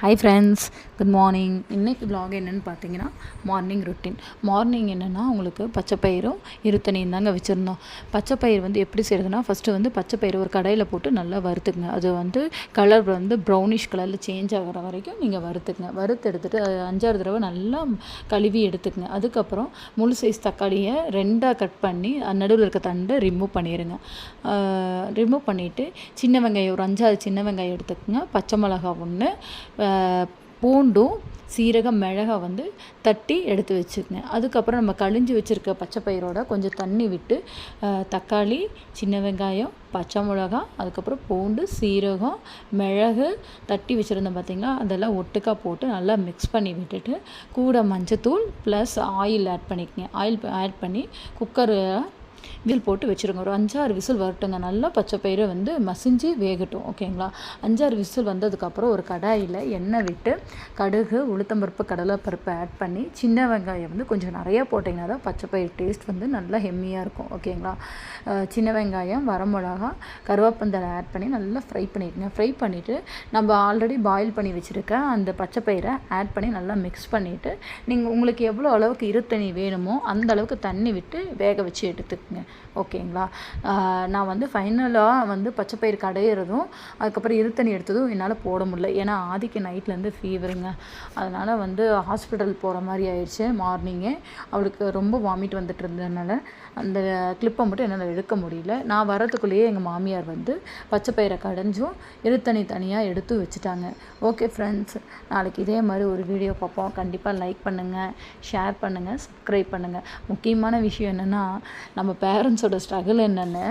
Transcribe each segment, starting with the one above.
Hi friends good morning இன்றைக்கி blog என்னென்னு பார்த்தீங்கன்னா மார்னிங் ரொட்டீன் மார்னிங் என்னென்னா உங்களுக்கு பச்சைப்பயிரும் இருத்தனையும் தாங்க வச்சுருந்தோம். பச்சைப்பயிர் வந்து எப்படி செய்கிறதுனா ஃபஸ்ட்டு வந்து பச்சைப்பயிறு ஒரு கடையில் போட்டு நல்லா வறுத்துக்குங்க. அது வந்து கலர் வந்து ப்ரௌனிஷ் கலரில் சேஞ்ச் ஆகிற வரைக்கும் நீங்கள் வறுத்துக்குங்க. வறுத்து எடுத்துகிட்டு அது அஞ்சாறு தடவை நல்லா கழுவி எடுத்துக்குங்க. அதுக்கப்புறம் முழு சைஸ் தக்காளியை ரெண்டாக கட் பண்ணி நடுவில் இருக்க தண்டை ரிமூவ் பண்ணிடுங்க ரிமூவ் பண்ணிவிட்டு சின்ன வெங்காயம் ஒரு அஞ்சாறு சின்ன வெங்காயம் எடுத்துக்கோங்க. பச்சை மிளகா ஒன்று பூண்டும் சீரகம் மிளகா வந்து தட்டி எடுத்து வச்சுக்கங்க. அதுக்கப்புறம் நம்ம கழிஞ்சு வச்சுருக்க பச்சை பயிரோட கொஞ்சம் தண்ணி விட்டு தக்காளி சின்ன வெங்காயம் பச்சை மிளகா அதுக்கப்புறம் பூண்டு சீரகம் மிளகு தட்டி வச்சுருந்தோம் பார்த்திங்கன்னா அதெல்லாம் ஒட்டுக்கா போட்டு நல்லா மிக்ஸ் பண்ணி விட்டுட்டு கூட மஞ்சத்தூள் ப்ளஸ் ஆயில் ஆட் பண்ணிக்கங்க. ஆயில் ஆட் பண்ணி குக்கரை விசில் போட்டு வச்சுருங்க. ஒரு அஞ்சாறு விசில் வரட்டுங்க. நல்லா பச்சை பயிரை வந்து மசிஞ்சு வேகட்டும். ஓகேங்களா அஞ்சாறு விசில் வந்ததுக்கப்புறம் ஒரு கடாயில் எண்ணெய் விட்டு கடுகு உளுத்தம்பருப்பு கடலைப்பருப்பு ஆட் பண்ணி சின்ன வெங்காயம் வந்து கொஞ்சம் நிறையா போட்டிங்கன்னா தான் பச்சை பயிர் டேஸ்ட் வந்து நல்லா ஹெம்மியாக இருக்கும். ஓகேங்களா சின்ன வெங்காயம் வரமிளகா கருவேப்பந்தலை ஆட் பண்ணி நல்லா ஃப்ரை பண்ணிடுங்க. ஃப்ரை பண்ணிவிட்டு நம்ம ஆல்ரெடி பாயில் பண்ணி வச்சுருக்க அந்த பச்சை பயிரை ஆட் பண்ணி நல்லா மிக்ஸ் பண்ணிவிட்டு நீங்கள் உங்களுக்கு எவ்வளோ அளவுக்கு இருத்தண்ணி வேணுமோ அந்த அளவுக்கு தண்ணி விட்டு வேக வச்சு எடுத்துக்கோங்க. ஓகேங்களா? நான் வந்து ஃபைனலாக வந்து பச்சை பயிர் கடையிறதும் அதுக்கப்புறம் இருத்தணி எடுத்ததும் என்னால் போட முடியல. ஏன்னா ஆதிக்கு நைட்லேருந்து ஃபீவருங்க அதனால் வந்து ஹாஸ்பிட்டல் போகிற மாதிரி ஆயிடுச்சு மார்னிங்கே அவளுக்கு ரொம்ப வாமிட் வந்துட்டு இருந்ததுனால அந்த கிளிப்பை மட்டும் என்னால் எடுக்க முடியல. நான் வரதுக்குள்ளேயே எங்கள் மாமியார் வந்து பச்சை பயிரை கடைஞ்சும் இருத்தணி தனியாக எடுத்து வச்சுட்டாங்க. ஓகே ஃப்ரெண்ட்ஸ் நாளைக்கு இதே மாதிரி ஒரு வீடியோ பார்ப்போம். கண்டிப்பாக லைக் பண்ணுங்கள் ஷேர் பண்ணுங்கள் சப்ஸ்கிரைப் பண்ணுங்கள் முக்கியமான விஷயம் என்னென்னா நம்ம பேரண்ட்ஸோட ஸ்ட்ரகிள் என்னென்னு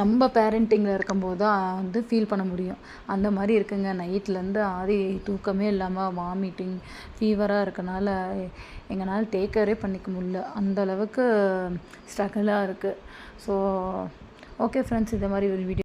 நம்ம பேரண்டிங்கில் இருக்கும்போது தான் வந்து ஃபீல் பண்ண முடியும். அந்த மாதிரி இருக்குங்க. நைட்லேருந்து ஆதி தூக்கமே இல்லாமல் வாமிட்டிங் ஃபீவராக இருக்கனால எங்களால் டேக்கரே பண்ணிக்க முடியல. அந்த அளவுக்கு ஸ்ட்ரகிளாக இருக்குது ஸோ ஓகே ஃப்ரெண்ட்ஸ் இந்த மாதிரி ஒரு வீடியோ